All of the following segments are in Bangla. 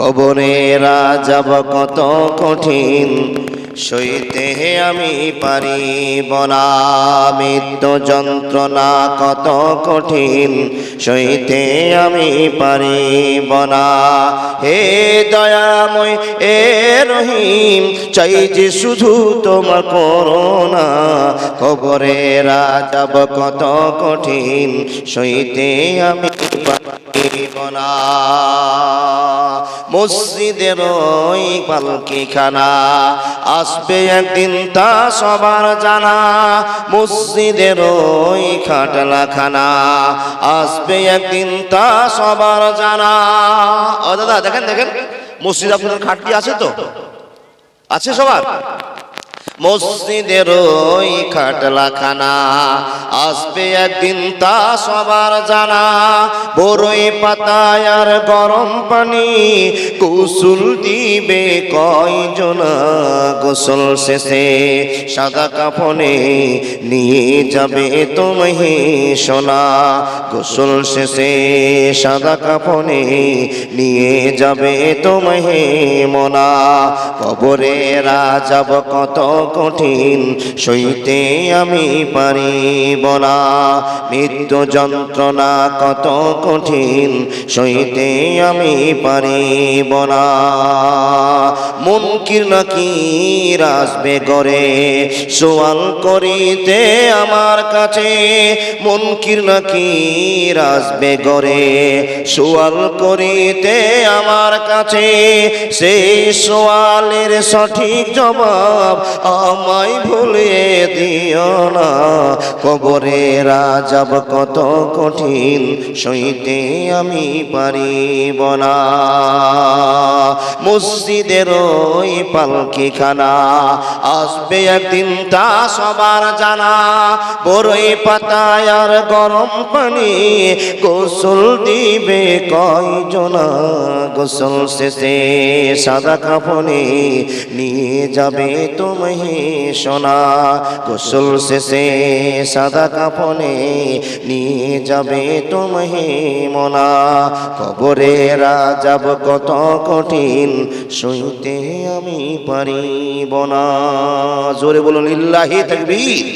কবরেরা যাব কত কঠিন, সইতে আমি পারিব না মৃত্যু যন্ত্রণা কত কঠিন, সইতে আমি পারিব না হে দয়াময় এ রহিম, চাই যে শুধু তোমার করোনা কবরেরা যাব কত কঠিন, সইতে আমি পারিব না মসজিদের ওই পালকিখানা। আসবে একদিন তা সবার জানা, মসজিদের ওই খাটলাখানা। আসবে একদিন তা সবার জানা। ও দাদা, দেখেন দেখেন, মসজিদ আপনার খাটটি আছে তো? আছে সবার? মসজিদের ওই খাটলাখানা আসবে একদিন তা সবার জানা। বড়ই পাতায় আর গরম পানি কুসুল দিবে কয়জনা গোসল শেষে? সাদা কাফনে নিয়ে যাবে তোমায় সোনা। গোসল শেষে সাদা কাফনে নিয়ে যাবে তোমায় মনা। কবরে রাজাব কত কঠিন, সইতে আমি পারিব না। মৃত্যু যন্ত্রণা কত কঠিন, সইতে আমি পারিব না। মুনকির নাকি আসবে গরে সোয়াল করিতে আমার কাছে। মুনকির নাকি আসবে গরে সোয়াল করিতে আমার কাছে। সেই সোয়ালের সঠিক জবাব আমায় ভুলে দিও না। কবরে রাজাব কত কঠিন, সইতে আমি পারিব না। মসজিদের ওই পালকিখানা, আসবে একদিন তা সবার জানা। বড়ই পাতায় আর গরম পানি, গোসল দিবে কয়জনা? গোসল শেষে সাদা কাপনে নিয়ে যাবে তোমায় সোনা, গোসল শেষে সাদা কাপনে নিয়ে যাবে তোমায় মনা। কবরে রাজাব কত কঠিন, সইতে আমি পারিব না। জোরে বলুন, ইল্লাহি তাকবীর।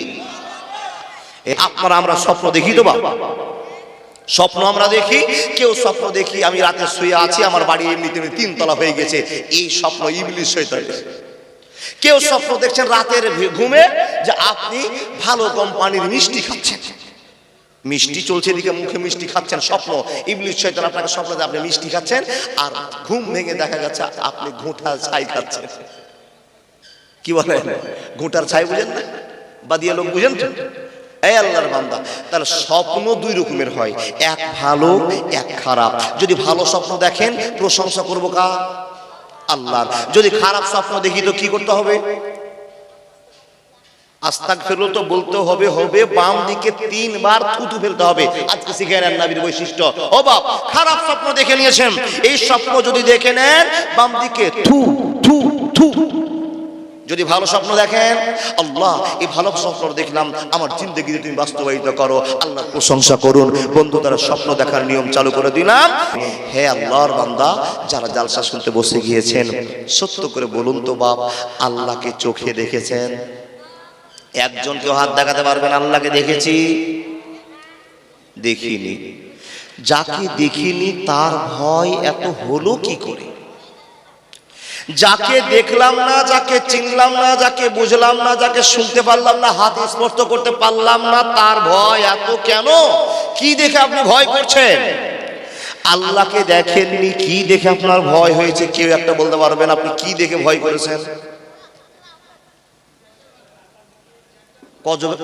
আপনারা আমরা স্বপ্ন দেখি তো বাবা স্বপ্ন আমরা দেখি, কেউ স্বপ্ন দেখি, আমি রাতে শুয়ে আছি, আমার বাড়ি এমনি তিনতলা হয়ে গেছে। এই স্বপ্ন ইবলিশ হইতে কেউ স্বপ্ন দেখছেন রাতের ঘুমে যে আপনি ভালো কোম্পানির মিষ্টি খাচ্ছেন। মিষ্টি চলছে এদিকে, মুখে মিষ্টি খাচ্ছেন, স্বপ্ন। ইবলিশ শয়তান আপনাকে স্বপ্ন আপনি মিষ্টি খাচ্ছেন, আর ঘুম ভেঙে দেখা যাচ্ছে আপনি ঘুঁটার ছাই খাচ্ছেন। কি বলেন? ঘুঁটার ছাই বুঝেন না? বা দিয়ে লোক বুঝেন? এই আল্লাহর বান্দা তাহলে স্বপ্ন দুই রকমের হয়, এক ভালো, এক খারাপ। যদি ভালো স্বপ্ন দেখেন, প্রশংসা করব কা আল্লাহর। যদি খারাপ স্বপ্ন দেখি তো কি করতে হবে? আস্তাক ফেরলো তো বলতে হবে হবে, বাম দিকে তিনবার থুতু ফেলতে হবে। আজকে শিখে নাবির বৈশিষ্ট্য। ও বাপ, খারাপ স্বপ্ন দেখে নিয়েছেন। এই স্বপ্ন যদি দেখে নেন, বাম দিকে থু থু থু। যদি ভালো স্বপ্ন দেখেন, আল্লাহ, এই ভালো স্বপ্ন দেখলাম আমার জিন্দগিতে তুমি বাস্তবায়িত করো। আল্লাহ প্রশংসা করুন। বন্ধু, তারা স্বপ্ন দেখার নিয়ম চালু করে দিলাম হে আল্লাহর বান্দা, যারা জালসা শুনতে বসে গিয়েছেন, সত্য করে বলুন তো বাপ, আল্লাহকে চোখে দেখেছেন? একজন কেউ হাত দেখাতে পারবেন, আল্লাহকে দেখেছি? দেখিনি। যাকে দেখিনি, তার ভয় এত হলো কি করে? যাকে দেখলাম না যাকে চিনলাম না যাকে বুঝলাম না যাকে শুনতে পারলাম না হাত স্পর্শ করতে পারলাম না তার ভয় এত কেন? কি দেখে আপনি ভয় করছেন? আল্লাহকে দেখেননি কি দেখে আপনার ভয় হয়েছে? কেউ একটা বলতে পারবেন আপনি কি দেখে ভয় করেছেন?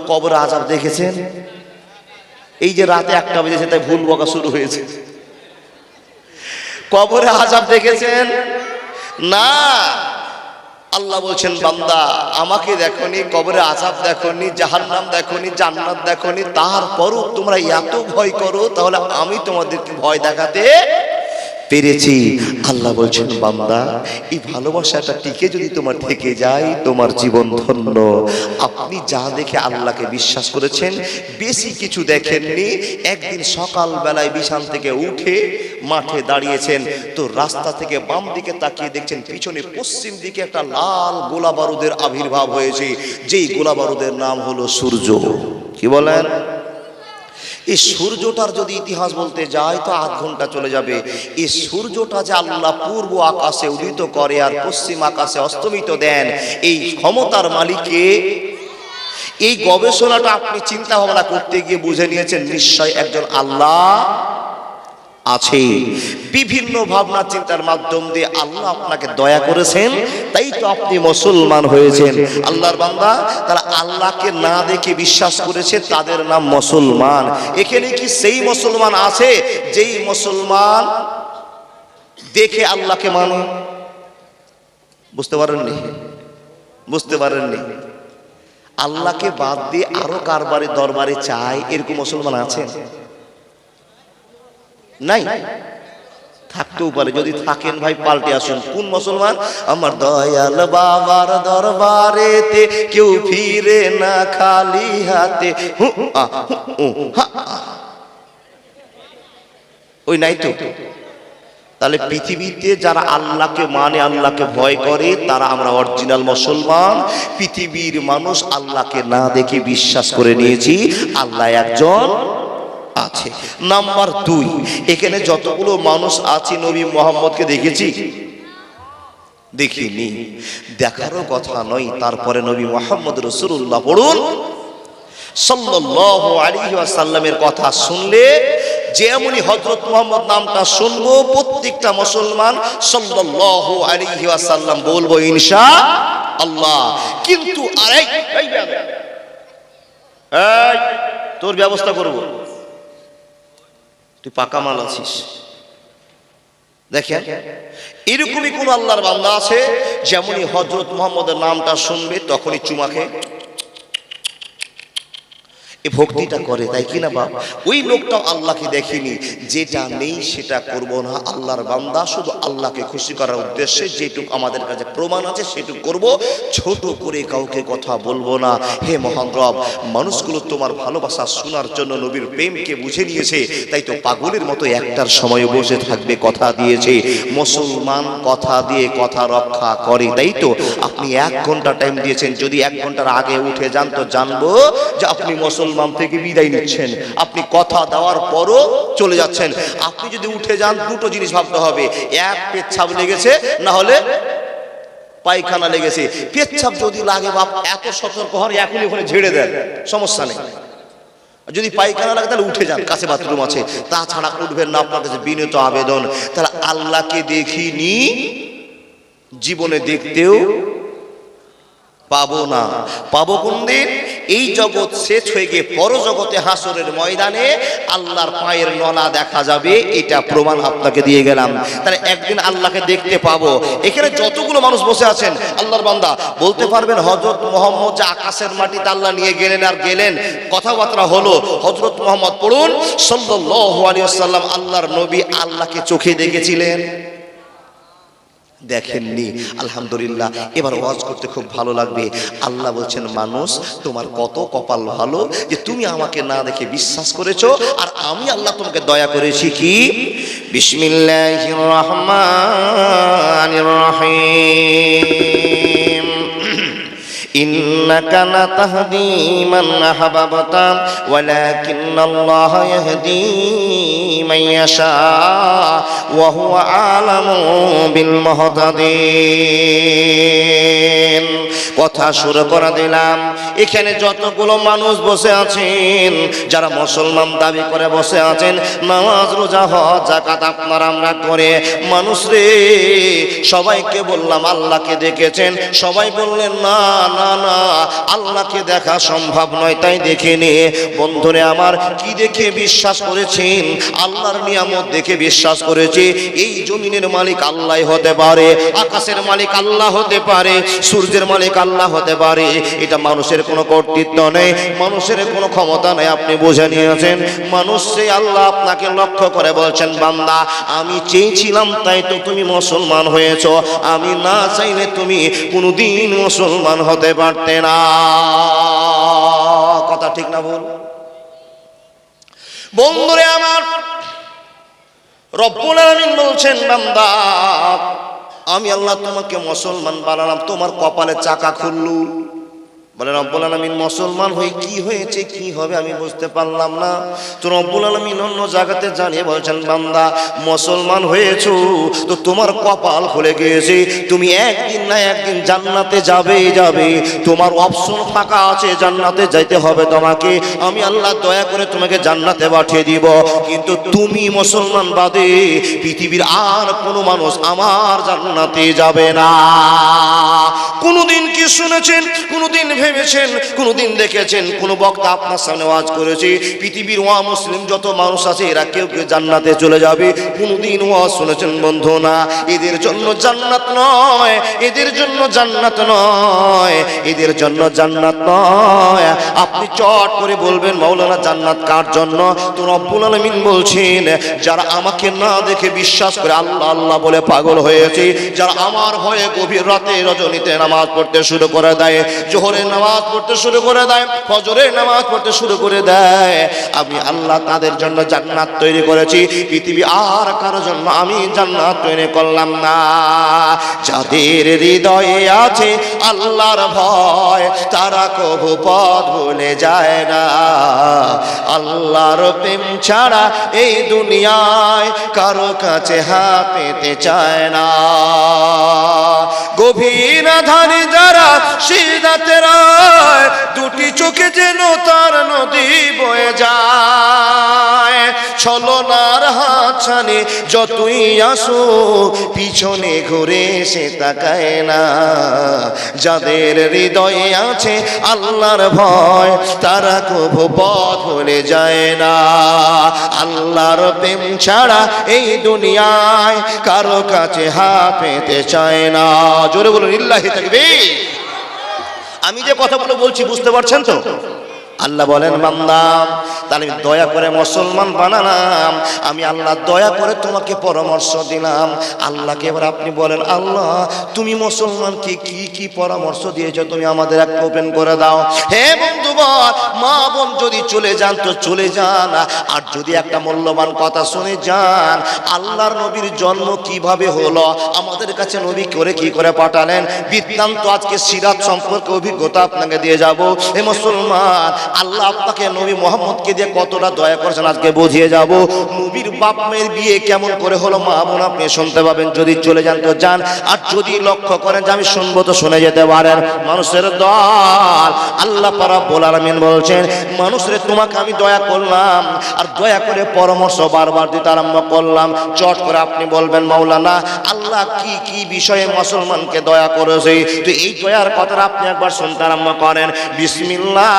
কবর আজাব দেখেছেন? এই যে রাতে একটা বেজেছে তাই ভুল বকা শুরু হয়েছে। কবরে আজাব দেখেছেন? না। আল্লাহ বলছেন, বান্দা, আমাকে দেখনি, কবরে আজাব দেখনি, জাহান্নাম দেখনি, জান্নাত দেখনি, তারপরও তোমরা এত ভয় করো, তাহলে আমি তোমাদেরকে ভয় দেখাতে পেরেছি। আল্লাহ বলছেন, বান্দা, এই ভালোবাসাটা টিকে যদি তোমার থেকে যায়, তোমার জীবন ধন্য। আপনি যা দেখে আল্লাহকে বিশ্বাস করেছেন, বেশি কিছু দেখেননি। একদিন সকাল বেলায় বিছান থেকে উঠে মাঠে দাঁড়িয়েছেন, তো রাস্তা থেকে বাম দিকে তাকিয়ে দেখছেন, পিছনে পশ্চিম দিকে একটা লাল গোলা বারুদের আবির্ভাব হয়েছে। যেই গোলা বারুদের নাম হলো সূর্য। কি বলেন? এই সূর্যটার যদি ইতিহাস বলতে যায় তো আধ ঘণ্টা চলে যাবে। এই সূর্যটা যে আল্লাহ পূর্ব আকাশে উদিত করে আর পশ্চিম আকাশে অস্তমিত দেন, এই ক্ষমতার মালিকে এই গবেষণাটা আপনি চিন্তা ভাবনা করতে গিয়ে বুঝে নিয়েছেন, নিশ্চয় একজন আল্লাহ আছে। বিভিন্ন ভাবনা চিন্তার মাধ্যম দিয়ে আল্লাহ আপনাকে দয়া করেছেন, তাই তো আপনি মুসলমান হয়েছেন। আল্লাহর বান্দা, তারা আল্লাহকে না দেখে বিশ্বাস করেছে, তাদের নাম মুসলমান। এখানে কি সেই মুসলমান আছে, যেই মুসলমান দেখে আল্লাহকে মানে? বুঝতে পারেননি? বুঝতে পারেননি? আল্লাহকে বাদ দিয়ে আরও কারবারে দরবারে চায়, এরকম মুসলমান আছেন নাই। থাকতেও পারে, যদি থাকেন ভাই, পাল্টে আসুন। কোন মুসলমান? আমার দয়াল বাবার দরবারেতে কেউ ফিরে না খালি হাতে। ওই নাই তো? তাহলে পৃথিবীতে যারা আল্লাহকে মানে আল্লাহকে ভয় করে, তারা আমরা অরিজিনাল মুসলমান। পৃথিবীর মানুষ আল্লাহকে না দেখে বিশ্বাস করে নিয়েছি। আল্লাহ একজন আছে। নাম্বার দুই, এখানে যতগুলো মানুষ আছে নবী মোহাম্মদকে দেখেছি? দেখিনি। দেখারও কথা নয়, তারপরে নবী মোহাম্মদ রসুল্লাহ পড়ুন। সাল্লাল্লাহু আলাইহি ওয়াসাল্লামের কথা শুনলে যেমনই হযরত মুহাম্মদ নামটা শুনব, প্রত্যেকটা মুসলমান সাল্লাল্লাহু আলাইহি ওয়াসাল্লাম বলব, ইনশা আল্লাহ। কিন্তু আরে এই, তোর ব্যবস্থা করব। তুই পাকা মাল আছিস। দেখেন এরকমই কোন আল্লাহর বান্দা আছে যেমনই হজরত মুহাম্মদের নামটা শুনবে তখনই চুমাকে এই ভক্তিটা করে, তাই কি না বাপ? ওই লোকটাও আল্লাহকে দেখেনি, যেটা নেই সেটা করব না। আল্লাহর বান্দা শুধু আল্লাহকে খুশি করার উদ্দেশ্যে যেটুক আমাদের কাছে প্রমাণ আছে, সেটুক করব। ছোট করে কাউকে কথা বলব না। হে মহান রব, মানুষগুলো তোমার ভালোবাসা শোনার জন্য নবীর প্রেমকে বুঝে নিয়েছে, তাই তো পাগলের মতো একটার সময় বসে থাকবে, কথা দিয়েছে। মুসলমান কথা দিয়ে কথা রক্ষা করে, তাই তো? আপনি এক ঘণ্টা টাইম দিয়েছেন, যদি এক ঘণ্টার আগে উঠে যান তো জানব যে আপনি মুসলমান থেকে বিদায় নিচ্ছেন। আপনি কথা দেওয়ার পরও চলে যাচ্ছেন। আপনি যদি উঠে যান, দুটো জিনিস ভাবতে হবে। এক, পেচ্ছাপ লেগেছে, না হলে পায়খানা লেগেছে। পেচ্ছাপ যদি লাগে, বাপ, এত সতর্ক হন, এখনই ওখানে ঝেড়ে দেন। সমস্যা নেই। যদি পায়খানা লাগে, তাহলে উঠে যান, কাছে বাথরুম আছে। তাছাড়া উঠবেন না, আপনার কাছে বিনীত আবেদন। তাহলে আল্লাহকে দেখিনি, জীবনে দেখতেও পাবো না। পাবো কোন দিন? এই জগৎ শেষ হয়ে গিয়ে পরজগতে হাসরের ময়দানে আল্লাহর পায়ের নলা দেখা যাবে, এটা প্রমাণ আপনাকে দিয়ে গেলাম। তাহলে একদিন আল্লাহকে দেখতে পাবো। এখানে যতগুলো মানুষ বসে আছেন, আল্লাহর বান্দা, বলতে পারবেন হজরত মোহাম্মদ যে আকাশের মাটিতে আল্লাহ নিয়ে গেলেন আর গেলেন, কথাবার্তা হলো হজরত মোহাম্মদ পড়ুন, সাল্লাল্লাহু আলাইহি ওয়াসাল্লাম আল্লাহর নবী আল্লাহকে চোখে দেখেছিলেন। দেখেননি। আলহামদুলিল্লাহ। এবার ওয়াজ করতে খুব ভালো লাগবে। আল্লাহ বলছেন, মানুষ, তোমার কত কপাল ভালো যে তুমি আমাকে না দেখে বিশ্বাস করেছ, আর আমি আল্লাহ তোমাকে দয়া করেছি কি? বিসমিল্লাহির রহমানির রহিম। إنك لتهدي من أحببت ولكن الله يهدي من يشاء وهو أعلم بالمهتدين কথা শুরু করে দিলাম এখানে যতগুলো মানুষ বসে আছেন যারা মুসলমান দাবি করে বসে আছেন নামাজ রোজা হজ জাকাত আপনার আমরা করে মানুষ রে সবাইকে বললাম আল্লাহকে দেখেছেন সবাই বললেন না না না, আল্লাহকে দেখা সম্ভব নয়, তাই দেখে নিয়ে বন্ধুরে আমার, কি দেখে বিশ্বাস করেছেন? আল্লাহর নিয়ামত দেখে বিশ্বাস করেছে। এই জমিনের মালিক আল্লাহ হতে পারে, আকাশের মালিক আল্লাহ হতে পারে, সূর্যের মালিক আল্লাহ হতে পারে। এটা মানুষের কোনো কর্তৃত্ব নেই, মানুষের কোনো ক্ষমতা নেই, আপনি বুঝে নিয়েছেন। মানুষ সেই আল্লাহ আপনাকে লক্ষ্য করে বলছেন, বান্দা, আমি চেয়েছিলাম তাই তো তুমি মুসলমান হয়েছ, আমি না চাইলে তুমি কোনোদিন মুসলমান হতে পারতে না কথা ঠিক না বল বন্ধুরে আমার, রব্বুল আলামিন বলছেন, বান্দা, আমি আল্লাহ তোমাকে মুসলমান বানালাম, তোমার কপালে চাকা খুললু। বলে, রব্বুল আলমিন, মুসলমান হয়ে কি হয়েছে, কি হবে আমি বুঝতে পারলাম না। তো রব্বুল আলমিন অন্য জায়গাতে জানিয়ে বলছেন, বান্দা, মুসলমান হয়েছো, তো তোমার কপাল খুলে গিয়েছে। তুমি একদিন না একদিন জান্নাতে যাবেই যাবে। তোমার অপশন ফাঁকা আছে, জান্নাতে যাইতে হবে তোমাকে। আমি আল্লাহ দয়া করে তোমাকে জান্নাতে পাঠিয়ে দিব। কিন্তু তুমি মুসলমান বাদে, পৃথিবীর আর কোনো মানুষ আমার জান্নাতে যাবে না। কোনোদিন কি শুনেছেন? কোনোদিন ভেবেছেন, কোনোদিন দেখেছেন, কোনো বক্তা আপনার সামনে ওয়াজ করেছে, পৃথিবীর ওয়া মুসলিম যত মানুষ আছে, এরা কেউ কেউ জান্নাতে চলে যাবে। কোনোদিন ওয়াজ শুনেছেন, বন্ধু না, এদের জন্য জান্নাত নয়, এদের জন্য জান্নাত নয়, এদের জন্য জান্নাত নয়। আপনি চট করে বলবেন, মাওলানা জান্নাত কার জন্য? তো রব্বুল আলামিন বলছেন, যারা আমাকে না দেখে বিশ্বাস করে, আল্লাহ আল্লাহ বলে পাগল হয়েছে, যারা আমার ভয়ে গভীর রাতে রজনীতে নামাজ পড়তে শুরু করে দেয় জোহরের নামাজ পড়তে শুরু করে দেয়, ফজরের নামাজ পড়তে শুরু করে দেয়। আমি আল্লাহ তাদের জন্য জান্নাত তৈরি করেছি। পৃথিবী আর কারোর জন্য আমি জান্নাত তৈরি করলাম না। যাদের হৃদয়ে আছে আল্লাহর ভয়, তারা কবু পথ ভুলে যায় না। আল্লাহর প্রেম ছাড়া এই দুনিয়ায় কারও কাছে হাত চায় না। গভীর ধারে সিদাতে রায়, দুটি চোখে যেন তার নদী বয়ে যায়। ছলনার হাত ছানে যতই আসো পিছনে ঘুরে সে তাকায় না। যাদের হৃদয়ে আছে আল্লাহর ভয়, তারা কভু পথ ভুলে যায় না। আল্লাহর প্রেম ছাড়া এই দুনিয়ায় কারও কাছে হাত পেতে চায় না। জোরে বলুন, ইল্লাহি থাকবে আমি যে কথাগুলো বলছি বুঝতে পারছেন তো? আল্লাহ বলেন বান্দাম তাহলে দয়া করে মুসলমান বানালাম। আমি আল্লাহ দয়া করে তোমাকে পরামর্শ দিলাম। আল্লাহকে এবার আপনি বলেন, আল্লাহ, তুমি মুসলমানকে কি কি পরামর্শ দিয়েছ? তুমি আমাদের এক ওপেন করে দাও। হে বন্ধুবর মা বোন যদি চলে যান, তো চলে যান। আর যদি একটা মূল্যবান কথা শুনে যান, আল্লাহর নবীর জন্ম কীভাবে হলো? আমাদের কাছে নবী করে কি করে পাঠালেন? বৃত্তান্ত আজকে সিরাত সম্পর্কে অভিজ্ঞতা আপনাকে দিয়ে যাব। হে মুসলমান আল্লাহ আপনাকে নবী মোহাম্মদকে দিয়ে কতটা দয়া করেছেন আজকে বুঝিয়ে যাব। নবীর বাপ মেয়ের বিয়ে কেমন করে হলো মা বোন আপনি শুনতে পাবেন, যদি চলে যান তো যান। আর যদি লক্ষ্য করেন যে আমি শুনব তো শুনে যেতে পারেন। মানুষের দল আল্লাহ পারা বোলার আমিন বলছেন, মানুষের তোমাকে আমি দয়া করলাম, আর দয়া করে পরামর্শ বারবার দিতে আরম্ভ করলাম। চট করে আপনি বলবেন, মাওলানা, আল্লাহ কি কি বিষয়ে মুসলমানকে দয়া করেছে? তো এই দয়ার কথাটা আপনি একবার শুনতে আরম্ভ করেন। বিসমিল্লাহ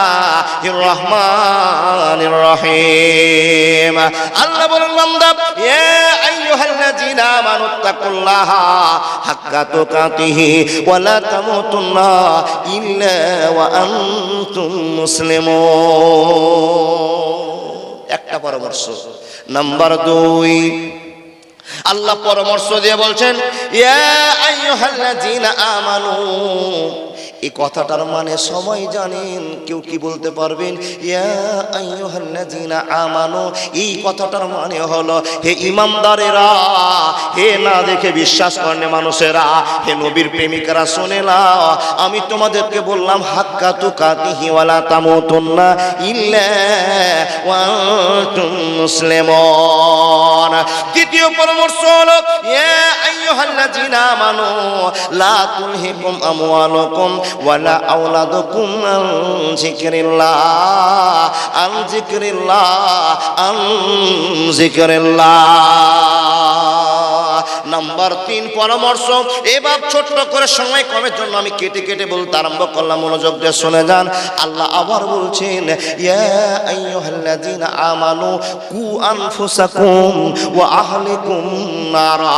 রহমান রহিম। আল্লাহ বলেন, বান্দা, ইয়া আইয়ুহাল্লাযীনা আমানুত্তাকুল্লাহা হাক্কা তুকাতিহি ওয়া লা তামুতুন্না ইল্লা ওয়া আনতুম মুসলিমুন। একটা পরামর্শ। নাম্বার দুই, আল্লাহ পরামর্শ দিয়ে বলছেন, ইয়া আইয়ুহাল্লাযীনা আমানু এই কথাটার মানে সময় জানেন, কেউ কি বলতে পারবেন? আইয়ুহাল্লাযীনা এই কথাটার মানে হলো, হে ইমানদারেরা, হে না দেখে বিশ্বাস করে মানুষেরা, হে নবীর প্রেমিকারা, শুনে না, আমি তোমাদেরকে বললাম, হাক্কা তুকাতিহি ওয়ালা তামুতুন্না ইল্লা ওয়া আনতুম মুসলিমুন। দ্বিতীয় পরামর্শ হলো, ইয়া আইয়ুহাল্লাযীনা আমানু লা তুলহিকুম আমওয়ালুকুম ওয়ালা আওলাদুকুম আন যিকরিল্লাহ আন যিকরিল্লাহ আন যিকরিল্লাহ। নাম্বার তিন পরামর্শ। এবার ছোট্ট করে সময় কমের জন্য আমি কেটে কেটে বলতে আরম্ভ করলাম, মনোযোগ দিয়ে শুনে যান। আল্লাহ আবার বলছেন আমানু কু আনফুসাকুম ওয়া আহলিকুম নারা।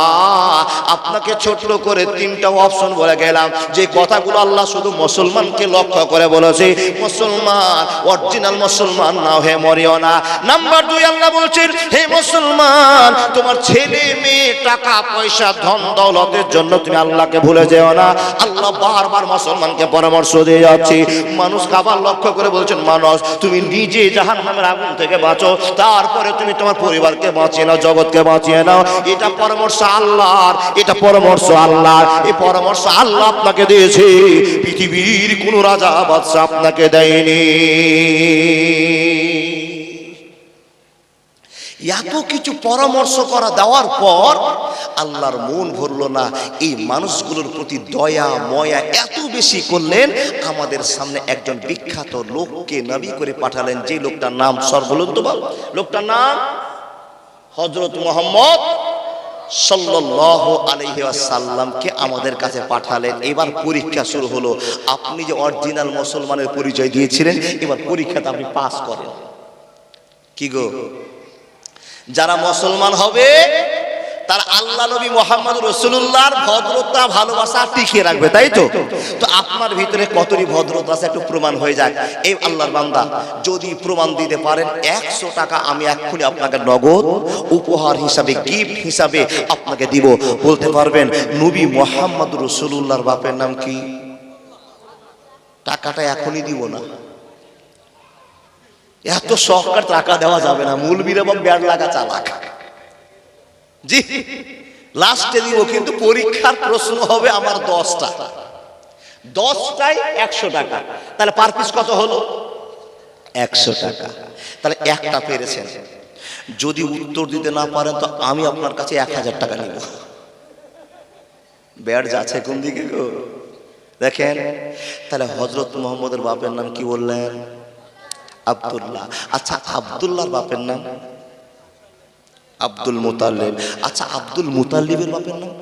আপনাকে ছোট্ট করে তিনটা অপশন বলে গেলাম। যে কথাগুলো আল্লাহ শুধু মুসলমানকে লক্ষ্য করে বলেছে, মুসলমান, অরিজিনাল মুসলমান না হে মরিও না। নাম্বার দুই আল্লাহ বলছেন, হে মুসলমান, তোমার ছেলে মেয়ে টাকা পয়সা ধন, দৌলতের জন্য তুমি আল্লাহকে ভুলে যেও না। আল্লাহ বারবার মুসলমানকে পরামর্শ দিয়ে যাচ্ছে। মানুষ খাবার লক্ষ্য করে বলছেন, মানুষ, তুমি নিজে জাহান নামের আগুন থেকে বাঁচো। তারপরে তুমি তোমার পরিবারকে বাঁচিয়ে নাও, জগৎকে বাঁচিয়ে নাও। এটা পরামর্শ আল্লাহর, এটা পরামর্শ আল্লাহর। এই পরামর্শ আল্লাহ আপনাকে দিয়েছে। পৃথিবীর কোন রাজা বাদশা আপনাকে দেয়নি। এত কিছু পরামর্শ করা দেওয়ার পর আল্লাহর মন ভরলো না। এই মানুষগুলোর প্রতি দয়া, ময়া এত বেশি করলেন, আমাদের সামনে একজন বিখ্যাত লোককে নবী করে পাঠালেন, যে লোকটার নাম সর বলুন তো বাবা। লোকটার নাম হজরত মোহাম্মদ আমাদের কাছে পাঠালেন। এবার পরীক্ষা শুরু হলো। আপনি যে অরিজিনাল মুসলমানের পরিচয় দিয়েছিলেন, এবার পরীক্ষাতে আপনি পাস করেন। কি গো? যারা মুসলমান হবে, তারা আল্লাহ নবী মোহাম্মদ রসুল্লাহর ভদ্রতা, ভালোবাসা টিকিয়ে রাখবে, তাই তো? তো আপনার ভিতরে কতটি ভদ্রতা আছে একটু প্রমাণ হয়ে যায় এই আল্লাহর বান্দা, যদি প্রমাণ দিতে পারেন, একশো টাকা আমি এক্ষুনি আপনাকে নগদ উপহার হিসাবে গিফট হিসাবে আপনাকে দিব। বলতে পারবেন, নবী মোহাম্মদ রসুল্লাহর বাপের নাম কি? টাকাটা এখনই দিব না। এত সহকার টাকা দেওয়া যাবে না, মূলবীর এবং ব্যাড লাগা চালাক। জি লাস্টে দিব কিন্তু পরীক্ষার প্রশ্ন হবে আমার দশটা। দশটাই একশো টাকা। তাহলে পার পিস কত হলো? একশো টাকা। তাহলে একটা পেরেছেন। যদি উত্তর দিতে না পারেন, তো আমি আপনার কাছে এক হাজার টাকা নিব। ব্যাড যাচ্ছে কোন দিকে গো? দেখেন, তাহলে হজরত মোহাম্মদের বাপের নাম কি বললেন? আব্দুল্লাহ। আচ্ছা আব্দুল্লাহর বাপের নাম? আব্দুল মুতাল্লিব। আচ্ছা আব্দুল মুতাল্লিবের বাপের নাম?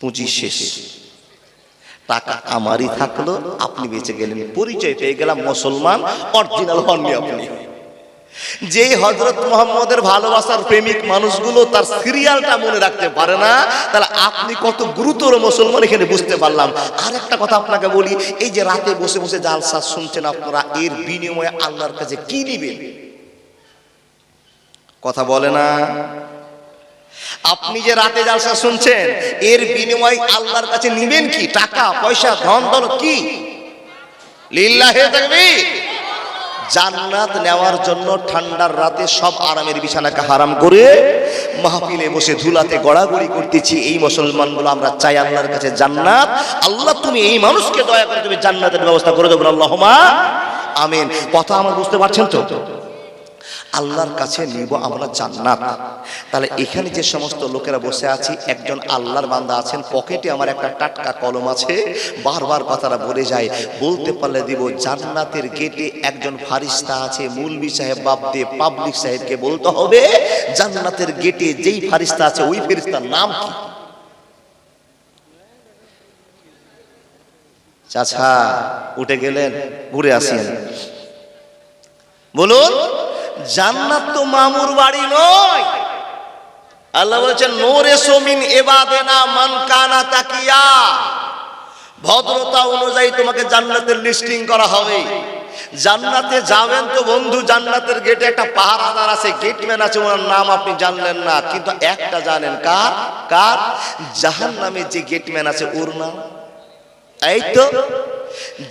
পুঁজি শেষ। টাকা আমারই থাকল, আপনি বেঁচে গেলেন। পরিচয় পেয়ে গেলাম মুসলমান, অরিজিনাল হননি আপনি। যেই হজরত মোহাম্মদের ভালোবাসার প্রেমিক মানুষগুলো তার সিরিয়ালটা মনে রাখতে পারে না, তাহলে আপনি কত গুরুতর মুসলমান এখানে বুঝতে পারলাম। আর একটা কথা আপনাকে বলি, এই যে রাতে বসে বসে জালসা শুনছেন আপনারা, এর বিনিময়ে আল্লাহর কাছে কি দিবেন কথা বলে না। আপনি যে রাতে জালসা শুনছেন, এর বিনিময়ে আল্লাহর কাছে নিবেন কি? টাকা, পয়সা ধন দল কি? লিল্লাহে তাকবীর। জান্নাত নেওয়ার জন্য ঠান্ডার রাতে সব আরামের বিছানাকে হারাম করে মাহফিলে বসে ধুলাতে গড়াগড়ি করতেছি। এই মুসলমানগুলো আমরা চাই আল্লাহর কাছে জান্নাত। আল্লাহ, তুমি এই মানুষকে দয়া করে তুমি জান্নাতের ব্যবস্থা করে দেবো আল্লাহমা আমিন। কথা আমার বুঝতে পারছেন তো? আল্লাহর কাছে নিব, আমরা জান্নাত। তাহলে এখানে যে সমস্ত লোকেরা বসে আছি, একজন আল্লাহর বান্দা আছেন, পকেটে আমার একটা টাটকা কলম আছে, বারবার কথাটা বলে যায়। বলতে পারলে দিব, জান্নাতের গেটে একজন ফারিস্তা আছে মুলবি সাহেব বাবদে পাবলিক সাহেবকে বলতে হবে, জান্নাতের গেটে যেই ফারিস্তা আছে, ওই ফেরিস্তার নাম কি? চাচা, উঠে গেলেন, ঘুরে আসেন। বলুন জান্নাত তো মামুর বাড়ি নয়। আল্লাহ বলছেন, নোরে সমিন এবাদেনা মান কানা তাকিয়া। ভদ্রতা অনুযায়ী তোমাকে জান্নাতের লিস্টিং করা হবে। জান্নাতে যাবেন তো বন্ধু, জান্নাতের গেটে একটা পাহারাদার আছে গেটম্যান আছে, ওনার নাম আপনি জানলেন না, কিন্তু একটা জানেন কার? কার? জাহান নামে যে গেটম্যান আছে, ওর নাম? এই তো,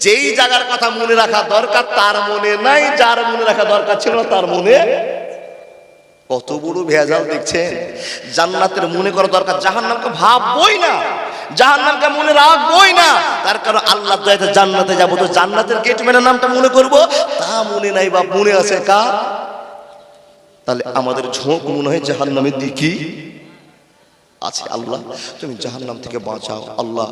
যেই জায়গার কথা মনে রাখা দরকার, তার মনে নাই, যার মনে রাখা দরকার ছিল তার মনে কত বড় ভেজাল, দেখছেন? জান্নাতের মনে করা দরকার জাহান নামকে ভাববই না জাহান নামকে মনে রাখবই না। তার কারণ আল্লাহ দয়াতে জান্নাতে যাব, তো জান্নাতের গেটম্যানের নামটা মনে করব? তা মনে নাই বা মনে আছে কা তাহলে আমাদের ঝোঁক মনে হয় জাহান নামের দিকে আছে আল্লাহ। তুমি জাহান্নাম থেকে বাঁচাও আল্লাহ।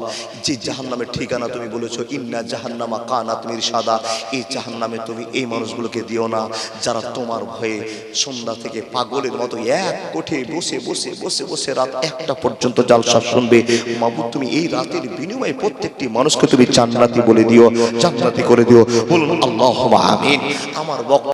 যে জাহান্নামের ঠিকানা তুমি বলেছ, ইন্না জাহান্নামা কানা তুমি সাদা এই জাহান্নামে তুমি এই মানুষগুলোকে দিও না, যারা তোমার ভয়ে সন্ধ্যা থেকে পাগলের মতো এক কোঠে বসে বসে বসে বসে রাত একটা পর্যন্ত জালসা শুনবে। মাবুদ, তুমি এই রাতের বিনিময়ে প্রত্যেকটি মানুষকে তুমি জান্নাতি বলে দিও, জান্নাতি করে দিও। বলুন আল্লাহ আমার বক্তব্য